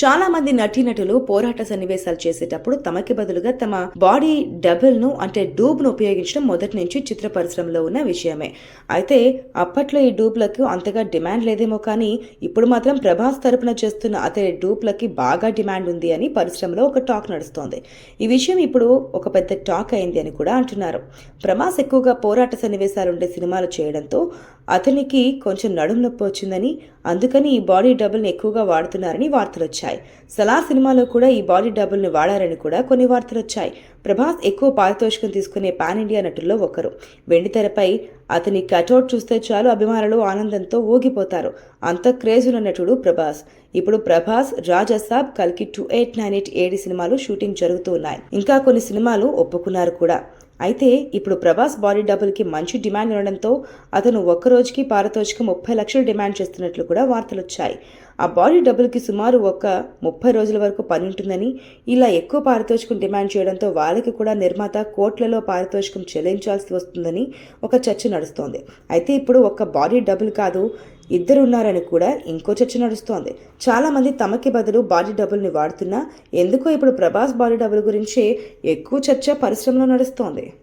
చాలా మంది నటీనటులు పోరాట సన్నివేశాలు చేసేటప్పుడు తమకి బదులుగా తమ బాడీ డబుల్ను అంటే డూబ్ను ఉపయోగించడం మొదటి నుంచి చిత్ర పరిశ్రమలో ఉన్న విషయమే. అయితే అప్పట్లో ఈ డూబ్లకు అంతగా డిమాండ్ లేదేమో కానీ ఇప్పుడు మాత్రం ప్రభాస్ తరపున చేస్తున్న అతని డూప్లకి బాగా డిమాండ్ ఉంది అని పరిశ్రమలో ఒక టాక్ నడుస్తోంది. ఈ విషయం ఇప్పుడు ఒక పెద్ద టాక్ అయింది అని కూడా అంటున్నారు. ప్రభాస్ ఎక్కువగా పోరాట సన్నివేశాలు ఉండే సినిమాలు చేయడంతో అతనికి కొంచెం నడుము నొప్పి వచ్చిందని అందుకని ఈ బాడీ డబుల్ని ఎక్కువగా వాడుతున్నారని వార్తలు వచ్చాయి సలా సినిమాలో కూడా ఈ బాడీ డబుల్ని వాడారని కూడా కొన్ని వార్తలు వచ్చాయి ప్రభాస్ ఎక్కువ పారితోషికం తీసుకునే పాన్ ఇండియా నటుల్లో ఒకరు. వెండితెరపై అతని కటౌట్ చూస్తే చాలు అభిమానులు ఆనందంతో ఊగిపోతారు. అంత క్రేజ్ ఉన్న నటుడు ప్రభాస్. ఇప్పుడు ప్రభాస్ రాజాసాబ్ కల్కి టూ ఎయిట్ నైన్ ఎయిట్ ఏడు సినిమాలు షూటింగ్ జరుగుతూ ఉన్నాయి. ఇంకా కొన్ని సినిమాలు ఒప్పుకున్నారు కూడా. అయితే ఇప్పుడు ప్రభాస్ బాడీ డబుల్కి మంచి డిమాండ్ ఉండడంతో అతను ఒక్క రోజుకి పారితోషికం ముప్పై లక్షలు డిమాండ్ చేస్తున్నట్లు కూడా వార్తలు వచ్చాయి ఆ బాడీ డబుల్కి సుమారు ఒక ముప్పై రోజుల వరకు పని ఉంటుందని ఇలా ఎక్కువ పారితోషికం డిమాండ్ చేయడంతో వాళ్ళకి కూడా నిర్మాత కోట్లలో పారితోషికం చెల్లించాల్సి వస్తుందని ఒక చర్చ నడుస్తోంది. అయితే ఇప్పుడు ఒక్క బాడీ డబుల్ కాదు ఇద్దరు ఉన్నారని కూడా ఇంకో చర్చ నడుస్తోంది. చాలామంది తమకి బదులు బాడీ డబుల్ని వాడుతున్నా ఎందుకో ఇప్పుడు ప్రభాస్ బాడీ డబుల్ గురించి ఎక్కువ చర్చ పరిశ్రమలో నడుస్తోంది.